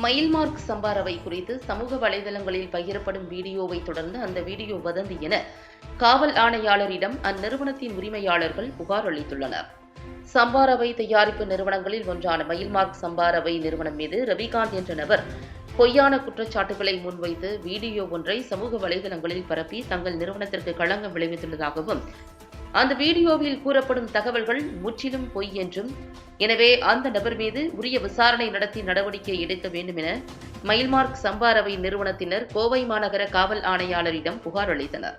மயில்மார்க் சம்பாரவை குறித்து சமூக வலைதளங்களில் பகிரப்படும் வீடியோவை தொடர்ந்து அந்த வீடியோ வதந்தி என காவல் ஆணையாளரிடம் அந்நிறுவனத்தின் உரிமையாளர்கள் புகார் அளித்துள்ளனர். சம்பாரவை தயாரிப்பு நிறுவனங்களில் ஒன்றான மயில்மார்க் சம்பாரவை நிறுவனம் மீது ரவிகாந்த் என்ற நபர் பொய்யான குற்றச்சாட்டுகளை முன்வைத்து வீடியோ ஒன்றை சமூக வலைதளங்களில் பரப்பி தங்கள் நிறுவனத்திற்கு களங்கம் விளைவித்துள்ளதாகவும் அந்த வீடியோவில் கூறப்படும் தகவல்கள் முற்றிலும் பொய் என்றும் எனவே அந்த நபர் மீது உரிய விசாரணை நடத்தி நடவடிக்கை எடுக்க வேண்டும் என மயில்மார்க் சம்பாரவை நிறுவனத்தினர் கோவை மாநகர காவல் ஆணையாளரிடம் புகார் அளித்தனர்.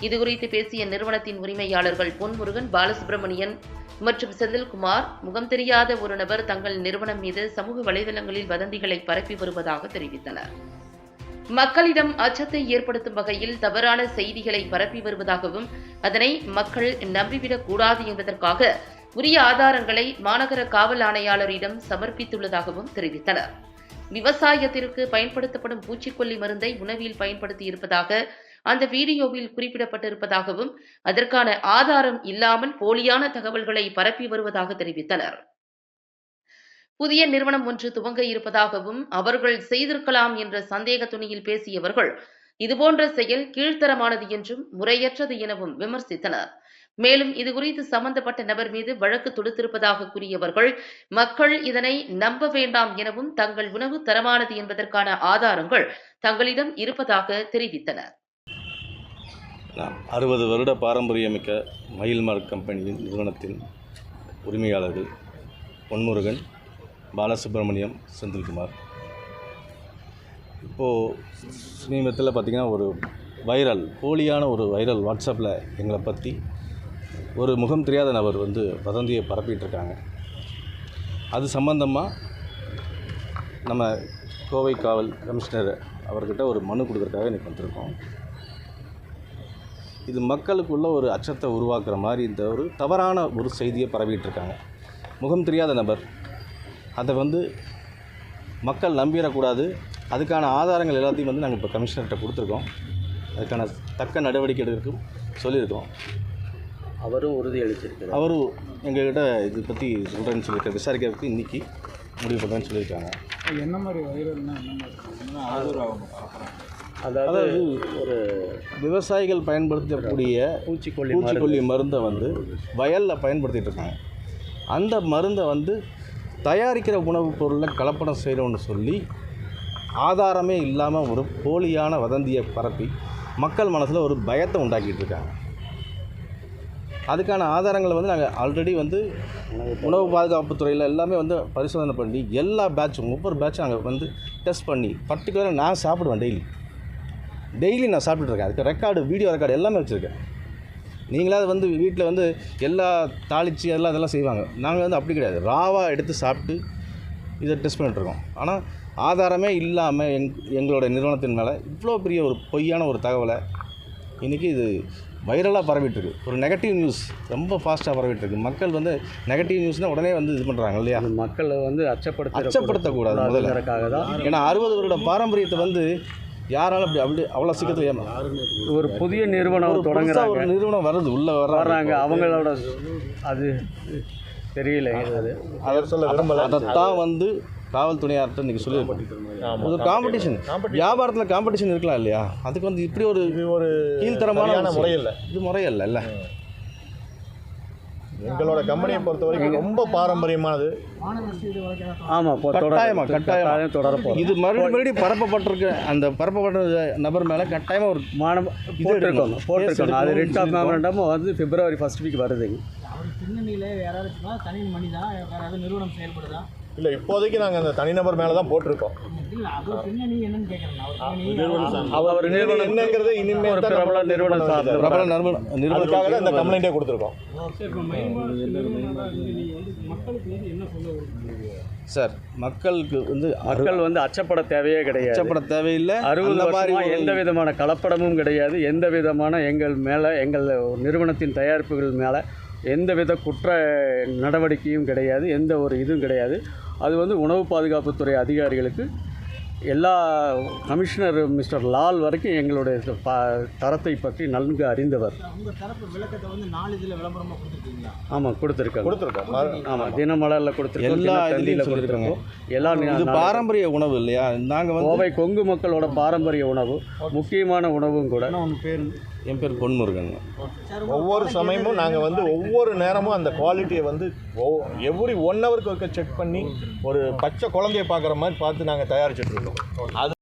இதுகுறித்து பேசிய நிறுவனத்தின் உரிமையாளர்கள் பொன்முருகன் பாலசுப்ரமணியன் மற்றும் செந்தில்குமார் முகம் தெரியாத ஒரு நபர் தங்கள் நிறுவனம் மீது சமூக வலைதளங்களில் வதந்திகளை பரப்பி வருவதாக தெரிவித்தனர். மக்களிடம் அச்சத்தை ஏற்படுத்தும் வகையில் தவறான செய்திகளை பரப்பி வருவதாகவும் அதனை மக்கள் நம்பிவிடக் கூடாது என்பதற்காக உரிய ஆதாரங்களை மாநகர காவல் ஆணையாளரிடம் சமர்ப்பித்துள்ளதாகவும் தெரிவித்தனர். விவசாயத்திற்கு பயன்படுத்தப்படும் பூச்சிக்கொல்லி மருந்தை உணவில் பயன்படுத்தி இருப்பதாக அந்த வீடியோவில் குறிப்பிடப்பட்டிருப்பதாகவும் அதற்கான ஆதாரம் இல்லாமல் போலியான தகவல்களை பரப்பி வருவதாக தெரிவித்தனர். புதிய நிறுவனம் ஒன்று துவங்க இருப்பதாகவும் அவர்கள் செய்திருக்கலாம் என்ற சந்தேக துணியில் பேசியவர்கள் இதுபோன்ற செயல் கீழ்த்தரமானது என்றும் முறையற்றது எனவும் விமர்சித்தனர். மேலும் இதுகுறித்து சம்பந்தப்பட்ட நபர் மீது வழக்கு தொடுத்திருப்பதாக கூறியவர்கள் மக்கள் இதனை நம்ப வேண்டாம் எனவும் தங்கள் உணவு தரமானது என்பதற்கான ஆதாரங்கள் தங்களிடம் இருப்பதாக தெரிவித்தனர். அறுபது வருட பாரம்பரியமிக்க மயில்மார்க் கம்பெனியின் நிறுவனத்தின் உரிமையாளர்கள் பொன்முருகன் பாலசுப்ரமணியம் செந்தில்குமார். இப்போது சமீபத்தில் பார்த்திங்கன்னா ஒரு வைரல் போலியான ஒரு வைரல் வாட்ஸ்அப்பில் எங்களை பற்றி ஒரு முகம் தெரியாத நபர் வந்து வதந்தியை பரப்பிட்டுருக்காங்க. அது சம்பந்தமாக நம்ம கோவை காவல் கமிஷனர் அவர்கிட்ட ஒரு மனு கொடுக்குறதுக்காக இன்றைக்கி வந்திருக்கோம். இது மக்களுக்குள்ள ஒரு அச்சத்தை உருவாக்குற மாதிரி இந்த ஒரு தவறான ஒரு செய்தியை பரவிட்டு இருக்காங்க முகம் தெரியாத நபர் அதை வந்து மக்கள் நம்பிடக்கூடாது. அதுக்கான ஆதாரங்கள் எல்லாத்தையும் வந்து நாங்கள் இப்போ கமிஷனர்கிட்ட கொடுத்துருக்கோம். அதுக்கான தக்க நடவடிக்கை எடுக்கிறதுக்கும் சொல்லியிருக்கோம். அவரும் உறுதி அளிச்சிருக்கிறார். அவரும் எங்ககிட்ட இது பற்றி சொல்கிறேன்னு சொல்லியிருக்காரு. விசாரிக்கிறதுக்கு இன்றைக்கி முடிவு பண்ணுறேன்னு சொல்லியிருக்காங்க. என்ன மாதிரி வைரல்னா என்ன மாதிரி அதாவது ஒரு விவசாயிகள் பயன்படுத்தக்கூடிய பூச்சிக்கொல்லி பூச்சிக்கொல்லி மருந்தை வந்து வயலில் பயன்படுத்திட்டு இருக்காங்க. அந்த மருந்தை வந்து தயாரிக்கிற உணவுப் பொருளில் கலப்படம் செய்கிறோன்னு சொல்லி ஆதாரமே இல்லாமல் ஒரு போலியான வதந்தியை பரப்பி மக்கள் மனசில் ஒரு பயத்தை உண்டாக்கிட்டு இருக்காங்க. அதுக்கான ஆதாரங்களை வந்து நாங்கள் ஆல்ரெடி வந்து உணவு பாதுகாப்பு துறையில் எல்லாமே வந்து பரிசோதனை பண்ணி எல்லா பேட்சும் ஒவ்வொரு பேட்சும் நாங்கள் வந்து டெஸ்ட் பண்ணி பர்டிகுலராக நான் சாப்பிடுவேன் டெய்லி டெய்லி நான் சாப்பிட்டுருக்கேன் அதுக்கு ரெக்கார்டு வீடியோ ரெக்கார்டு எல்லாமே வச்சுருக்கேன். நீங்களாவது வந்து வீட்டில் வந்து எல்லா தாளிச்சு எல்லாம் இதெல்லாம் செய்வாங்க. நாங்கள் வந்து அப்படி கிடையாது. ராவாக எடுத்து சாப்பிட்டு இதை டெஸ்ட் பண்ணிட்டுருக்கோம் ஆனால் ஆதாரமே இல்லாமல் எங் எங்களோட நிறுவனத்தின் மேலே இவ்வளோ பெரிய ஒரு பொய்யான ஒரு தகவலை இன்றைக்கி இது வைரலாக பரவிட்டுருக்கு. ஒரு நெகட்டிவ் நியூஸ் ரொம்ப ஃபாஸ்ட்டாக பரவிட்டுருக்கு. மக்கள் வந்து நெகட்டிவ் நியூஸ்னால் உடனே வந்து இது பண்ணுறாங்க இல்லையா? மக்களை வந்து அச்சப்படுத்த அச்சப்படுத்தக்கூடாது முதல்ல. ஏன்னா அறுபது வருட பாரம்பரியத்தை வந்து யாராலும் அப்படி அப்படி அவ்வளோ சீக்கிரத்தில் ஏமா ஒரு புதிய நிறுவனம் தொடங்குறாங்க. ஒரு நிறுவனம் வருது உள்ளே வர்றாங்க. அவங்களோட அது தெரியல. அது அவர் சொல்ல விரும்பல. அதைத்தான் வந்து காவல்துறையார்கிட்ட இன்றைக்கி சொல்லியிருக்கோம் ஒரு காம்படிஷன் வியாபாரத்தில் காம்படிஷன் இருக்கலாம் இல்லையா? அதுக்கு வந்து இப்படி ஒரு ஒரு கீழ்த்தரமான. முறையில்லை. இது முறையில்ல இல்லை. எங்களோட கம்பெனியை பொறுத்த வரைக்கும் ரொம்ப பாரம்பரியமானது. ஆமாம் தொடர் கட்டாயமா, தொடரப்போம் இது மறுபடியும் மறுபடியும் பரப்பப்பட்டிருக்க அந்த பரப்பப்பட்ட நபர் மேலே கட்டாயமாக ஒரு மானம் போட்டிருக்கோங்க போட்டிருக்கோங்க அது ரெட் ஆஃப் மெமரண்டம் வந்து பிப்ரவரி ஃபர்ஸ்ட் வீக் வருதுங்க அவர் பின்னணியில் யாராவது தனி மணி தான் வேற ஏதாவது நிறுவனம் செயல்படுதா? இல்லை இப்போதைக்கு நாங்கள் அந்த தனிநபர் மேலே தான் போட்டிருக்கோம் அவர் நிறுவனம் என்னங்கிறது ஒரு தான் பிரபல நிறுவனம் சார்ந்த பிரபல நிறுவனம் தான் இந்த கம்ப்ளைண்ட்டே கொடுத்துருக்கோம். சரி மக்களுக்கு வந்து என்ன சொல்ல விரும்புறீங்க? சார் மக்களுக்கு வந்து மக்கள் வந்து அச்சப்பட தேவையே கிடையாது. அச்சப்பட தேவையில்லை. அறுபது வருஷமா எந்த விதமான கலப்படமும் கிடையாது. எந்த விதமான எங்கள் மேலே எங்கள் நிறுவனத்தின் தயாரிப்புகள் மேலே எந்த வித குற்ற நடவடிக்கையும் கிடையாது எந்த ஒரு இதுவும் கிடையாது. அது வந்து உணவு பாதுகாப்புத்துறை அதிகாரிகளுக்கு எல்லா கமிஷனர் மிஸ்டர் லால் வரைக்கும் எங்களுடைய ப- தரத்தை பற்றி நன்கு அறிந்தவர். உங்க தரப்பு விளக்கத்தை வந்து நாளிதழ விளம்பரமா கொடுத்துருக்கீங்களா? ஆமாம் கொடுத்துருக்காங்க. கொடுத்துருக்கோம். ஆமாம் தினமலரில் கொடுத்துருக்கோம் எல்லா சொல்லியிருக்காங்க. கொடுத்துருக்கோம். எல்லா இது பாரம்பரிய உணவு இல்லையா? நாங்கள் வந்து கோவை கொங்கு மக்களோட பாரம்பரிய உணவு முக்கியமான உணவும் கூட. என் பேர் பொன்முருகன். ஒவ்வொரு சமயமும் நாங்கள் வந்து ஒவ்வொரு நேரமும் அந்த குவாலிட்டியை வந்து எவ்ரி ஒன் ஹவருக்கு ஒருக்க செக் பண்ணி ஒரு பச்சை குழந்தைய பார்க்குற மாதிரி பார்த்து நாங்கள் தயாரிச்சுட்டு இருக்கோம் அது